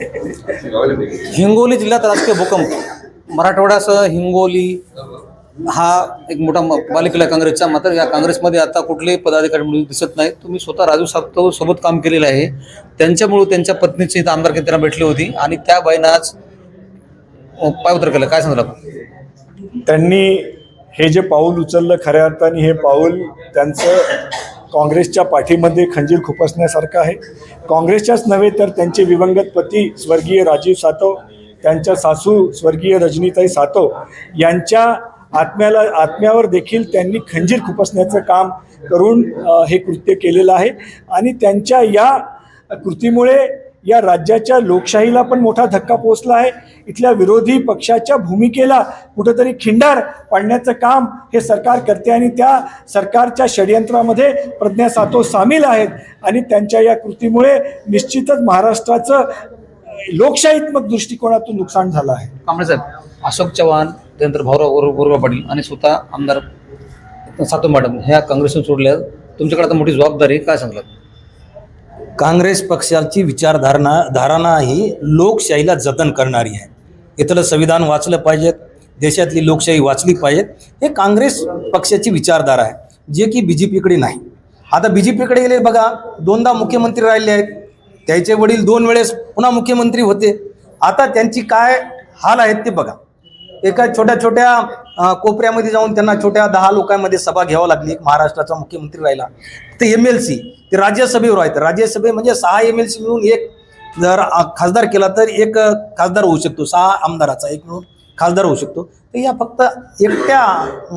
हिंगोली जिल्ह्यात राजकीय भूकंप. मराठवाड्यासह हिंगोली हा एक मोठा म- काँग्रेसचा मात्र या काँग्रेसमध्ये आता कुठलेही पदाधिकारी म्हणून दिसत नाही तुम्ही स्वतः राजू सातव सोबत काम केलेलं आहे. त्यांच्यामुळे त्यांच्या पत्नीची इथं आमदार त्यांना भेटली होती आणि त्या बाईनं आज अं, केलं. काय सांगितलं त्यांनी हे जे पाऊल उचललं खऱ्या अर्थाने हे पाऊल त्यांचं काँग्रेसच्या पाठीमध्ये खंजीर खुपसण्यासारखं आहे. काँग्रेसच्याच नव्हे तर त्यांचे विवंगत पती स्वर्गीय राजीव सातव त्यांच्या सासू स्वर्गीय रजनीताई सातव यांच्या आत्म्याला आत्म्यावर देखील त्यांनी खंजीर खुपसण्याचं काम करून हे कृत्य केलेलं आहे. आणि त्यांच्या या कृतीमुळे या राज्याच्या लोकशाहीला पण मोठा धक्का पोचला आहे. इथल्या विरोधी पक्षाच्या भूमिकेला कुठंतरी खिंडार पाडण्याचं काम हे सरकार करते आणि त्या सरकारच्या षडयंत्रामध्ये प्रज्ञा सातो सामील आहेत आणि त्यांच्या या कृतीमुळे निश्चितच महाराष्ट्राचं लोकशाहीत्मक दृष्टिकोनातून नुकसान झालं आहे. कांबळे अशोक चव्हाण त्यानंतर भाऊराव गौरव गोरबा पाटील आणि स्वतः आमदार सातो मॅडम ह्या काँग्रेसने सोडल्या. तुमच्याकडे आता मोठी जबाबदारी काय सांगतात काँग्रेस पक्षाची विचारधारणा धारणा ही लोकशाहीला जतन करणारी आहे. इथलं संविधान वाचलं पाहिजेत देशातली लोकशाही वाचली पाहिजेत हे काँग्रेस पक्षाची विचारधारा आहे जे की बी जे पीकडे नाही. आता बी जे पीकडे गेले बघा दोनदा मुख्यमंत्री राहिले आहेत. त्याचे वडील दोन वेळेस पुन्हा मुख्यमंत्री होते. आता त्यांची काय हाल आहेत ते बघा. एका छोट्या छोट्या कोपऱ्यामध्ये जाऊन त्यांना छोट्या दहा लोकांमध्ये सभा घ्यावं लागली एक महाराष्ट्राचा मुख्यमंत्री राहिला. ते एम एल सी ते राज्यसभेवर आहेत. राज्यसभे म्हणजे सहा एम एल सी मिळून एक जर खासदार केला तर एक खासदार होऊ शकतो. सहा आमदाराचा एक मिळून खासदार होऊ शकतो. तर या फक्त एकट्या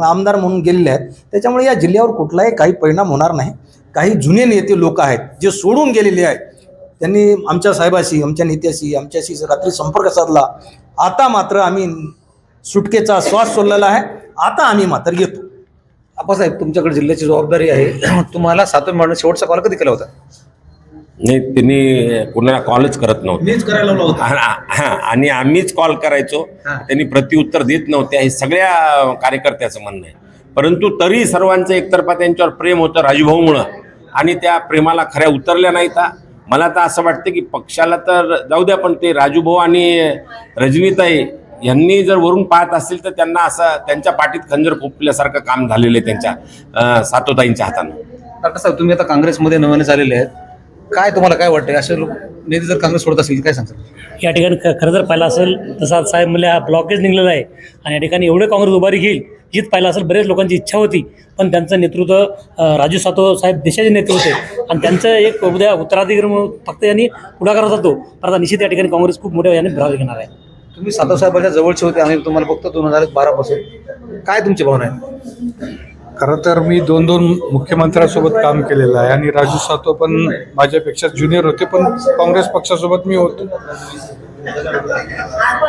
आमदार म्हणून गेलेल्या आहेत. त्याच्यामुळे या जिल्ह्यावर कुठलाही काही परिणाम होणार नाही. काही जुने नेते लोक आहेत जे सोडून गेलेले आहेत. त्यांनी आमच्या साहेबाशी आमच्या नेत्याशी आमच्याशी रात्री संपर्क साधला आता मात्र आम्ही सुटकेचा श्वास सोडलेला आहे. आता आम्ही मात्र येतो. आप्पासाहेब तुमच्याकडे जिल्ह्याची जबाबदारी आहे. तुम्हाला सातव मॅडम शेवटचा कॉल कधी केला होता? नाही त्यांनी कुणाला कॉलच करत नव्हते. मीच करायला लावला होता. हा, हा, आणि आम्हीच कॉल करायचो. हा. त्यांनी प्रत्युत्तर देत नव्हते. हे सगळ्या कार्यकर्त्याचं म्हणणं आहे. परंतु तरी सर्वांचं एकतर्फा त्यांच्यावर प्रेम होतं राजूभाऊमुळं. आणि त्या प्रेमाला खऱ्या उतरल्या नाहीत. हा. मला तर असं वाटतं की पक्षाला तर जाऊ द्या पण ते राजूभाऊ आणि रजनीताई यांनी जर वरून पाहत असतील तर त्यांना असं त्यांच्या पाठीत खंजर खोपल्यासारखं काम झालेलं आहे त्यांच्या सातोताईंच्या हातानं. डॉक्टर साहेब तुम्ही आता काँग्रेसमध्ये नव्याने झालेले आहेत. काय तुम्हाला काय वाटतंय? असे लोक नेते जर काँग्रेस सोडत असेल काय सांगतात? या ठिकाणी ख खरं जर पाहिलं असेल तसा आज साहेब म्हणले हा ब्लॉकेज निघलेला आहे. आणि या ठिकाणी एवढे काँग्रेस उभारी घेईल हीच पाहिलं असेल बरेच लोकांची इच्छा होती. पण त्यांचं नेतृत्व राजू सातव साहेब देशाचे नेते होते. आणि त्यांचं एक उद्या उत्तराधिकारी म्हणून फक्त यांनी पुढाकार होता पण आता निश्चित या ठिकाणी काँग्रेस खूप मोठ्या याने भराव घेणार आहे. तुम्ही सातव साहेबांच्या जवळचे होते आम्ही तुम्हाला फक्त दोन हजार बारा पासून. काय तुमची भावना आहे? खरं तर मी दोन दोन मुख्यमंत्र्यांसोबत काम केलेलं आहे आणि राजू सातव पण माझ्यापेक्षा ज्युनियर होते पण काँग्रेस पक्षासोबत मी होतो.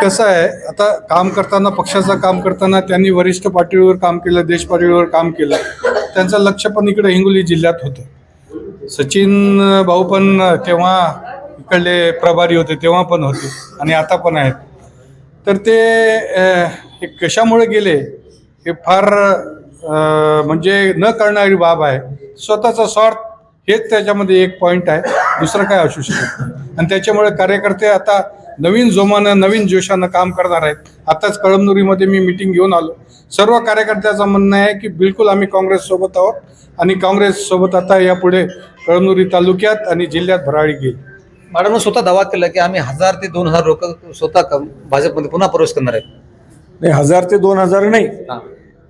कसं आहे आता काम करताना पक्षाचं काम करताना त्यांनी वरिष्ठ पातळीवर काम केलं देश पातळीवर काम केलं. त्यांचं लक्ष पण इकडे हिंगोली जिल्ह्यात होतं. सचिन भाऊ पण तेव्हा इकडले प्रभारी होते तेव्हा पण होते आणि आता पण आहेत. तर ते हे कशामुळे गेले हे फार म्हणजे न करणारी बाब आहे. स्वतःचा स्वार्थ हेच त्याच्यामध्ये एक पॉईंट आहे. दुसरं काय असू शकत आणि त्याच्यामुळे कार्यकर्ते आता नवीन जोमानं नवीन जोशानं काम करणार आहेत. आताच कळमनुरीमध्ये मी मिटिंग घेऊन आलो. सर्व कार्यकर्त्याचं म्हणणं आहे की बिलकुल आम्ही काँग्रेससोबत आहोत. आणि काँग्रेससोबत आता यापुढे कळमनुरी तालुक्यात आणि जिल्ह्यात भराळी घेईल. मॅडमनं स्वतः दावा केला की आम्ही हजार ते दोन हजार लोक स्वतः क- भाजपमध्ये पुन्हा प्रवेश करणार आहेत. नाही हजार ते दोन हजार नाही.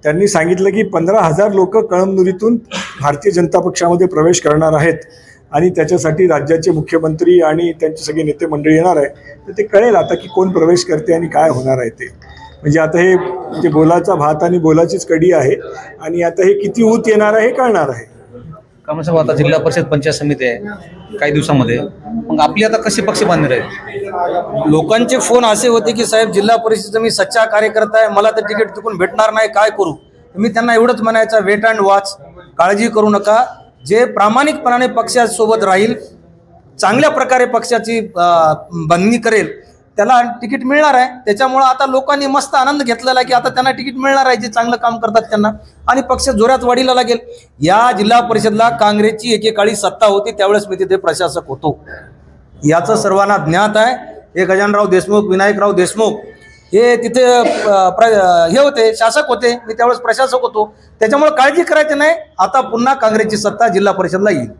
त्यांनी सांगितलं की पंधरा हजार लोक कळमनुरीतून भारतीय जनता पक्षामध्ये प्रवेश करणार आहेत आणि त्याच्यासाठी राज्याचे मुख्यमंत्री आणि त्यांचे सगळे नेते मंडळी येणार आहे. तर ते कळेल आता की कोण प्रवेश करते आणि काय होणार आहे ते. म्हणजे आता हे ते बोलाचा भात आणि बोलाचीच कडी आहे आणि आता हे किती ऊत येणार आहे हे कळणार आहे. कामसाहेब आता जिल्हा परिषद पंचायत समिती आहे काही दिवसामध्ये. मग आपली आता कशी पक्ष बांधणार आहे? लोकांचे फोन असे होते की साहेब जिल्हा परिषदेचा मी सच्चा कार्यकर्ता आहे मला तर तिकीट चुकून भेटणार नाही काय करू? मी त्यांना एवढंच म्हणायचं वेट अँड वॉच काळजी करू नका. जे प्रामाणिकपणाने पक्षासोबत राहील चांगल्या प्रकारे पक्षाची अं, बांधणी करेल त्याला तिकीट मिळणार आहे. त्याच्यामुळं आता लोकांनी मस्त आनंद घेतलेला आहे की आता त्यांना तिकीट मिळणार आहे जे चांगलं काम करतात त्यांना. आणि पक्ष जोरात वाढीला लागेल. या जिल्हा परिषदला काँग्रेसची एकेकाळी सत्ता होती त्यावेळेस मी तिथे प्रशासक होतो. याचं सर्वांना ज्ञात आहे. हे गजानराव देशमुख विनायकराव देशमुख हे तिथे प्र हे होते शासक होते. मी त्यावेळेस प्रशासक होतो. त्याच्यामुळे काळजी करायची नाही. आता पुन्हा काँग्रेसची सत्ता जिल्हा परिषदला येईल.